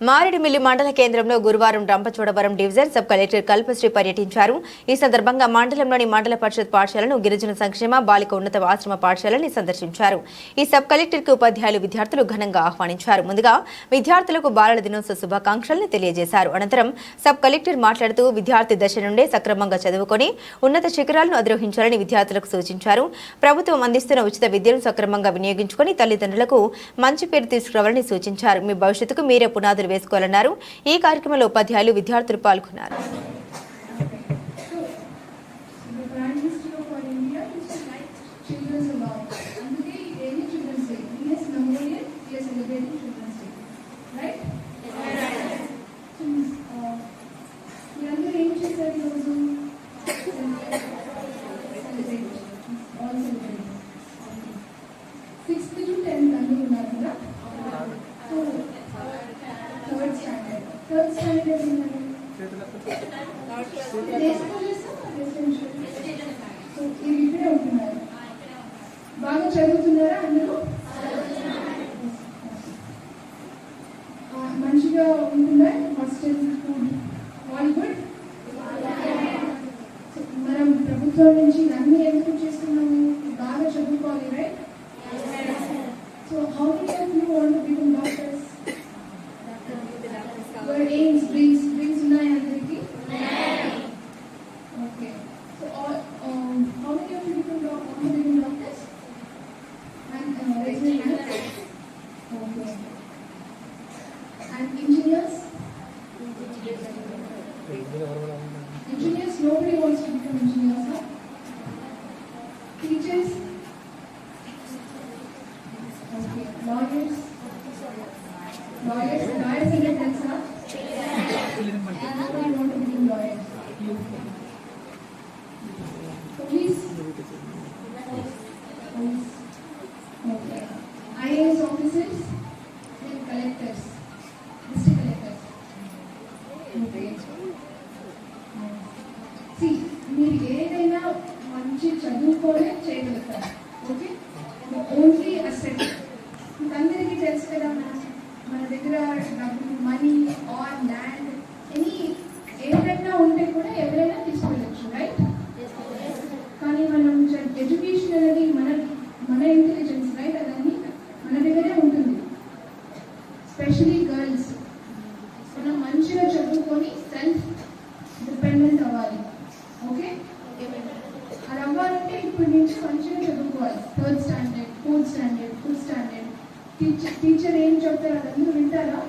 మారేడుమిల్లి మండల కేంద్రంలో గురువారం Rampachodavaram division sub collector Kalpasri పర్యటించారు. ఈ సందర్భంగా మండలంలోని మండల పరిషత్ పాఠశాలను గిరిజన సంక్షేమ బాలిక ఉన్నత ఆశ్రమ పాఠశాలని సందర్శించారు. ఈ సబ్ కలెక్టర్కి ఉపాధ్యాయులు విద్యార్థులు ఘనంగా ఆహ్వానించారు. ముందుగా విద్యార్థులకు బాలల దినోత్సవ శుభాకాంక్షలను తెలియజేశారు. అనంతరం సబ్ కలెక్టర్ మాట్లాడుతూ విద్యార్థి దశ నుండే సక్రమంగా చదువుకొని ఉన్నత శిఖరాలను అధిరోహించాలని విద్యార్థులకు సూచించారు. ప్రభుత్వం అందిస్తున్న ఉచిత విద్యను సక్రమంగా వినియోగించుకొని తల్లిదండ్రులకు మంచి పేరు తీసుకురావాలని సూచించారు. మీ భవిష్యత్తుకు మీరే పునాదులు వేసుకోవాలన్నారు ఈ కార్యక్రమంలో ఉపాధ్యాయులు విద్యార్థులు పాల్గొన్నారు The Prime బాగా చదువుతున్నారా అందరూ మంచిగా ఉంటుందా హాస్టల్ ఫుడ్ ఆల్ గుడ్ మనం ప్రభుత్వం నుంచి అన్ని ఎందుకు యువర్ ఎయిమ్స్ డ్రీమ్స్ డ్రీమ్స్ ఉన్నాయి అందరికీ Okay. So, all, um, how many of you become doc- want to become doctors? And uh, raise your hand. Okay. And engineers? Engineers, nobody wants to become engineers, huh? Teachers? Okay. Lawyers? Lawyers, lawyers in the sense, huh? IAS officers and collectors district collectors C మీరు ఏదైనా మంచి చదువుకోనే చేయగలుగుతారు okay only asset అందరికీ తెలుసు కదా మన దగ్గర డబ్బు మనీ ఆర్ ల్యాండ్ అనేది మన మన ఇంటెలిజెన్స్ రైట్ అదన్నీ మన దగ్గరే ఉంటుంది. స్పెషలీ గర్ల్స్ మనం మంచిగా చదువుకొని సెల్ఫ్ డిపెండెంట్ అవ్వాలి. ఓకే అది అవ్వాలంటే ఇప్పటి నుంచి మంచిగా చదువుకోవాలి. Third standard fourth standard fifth standard teacher teacher ఏం చెప్తారో? అదందరూ వింటారా?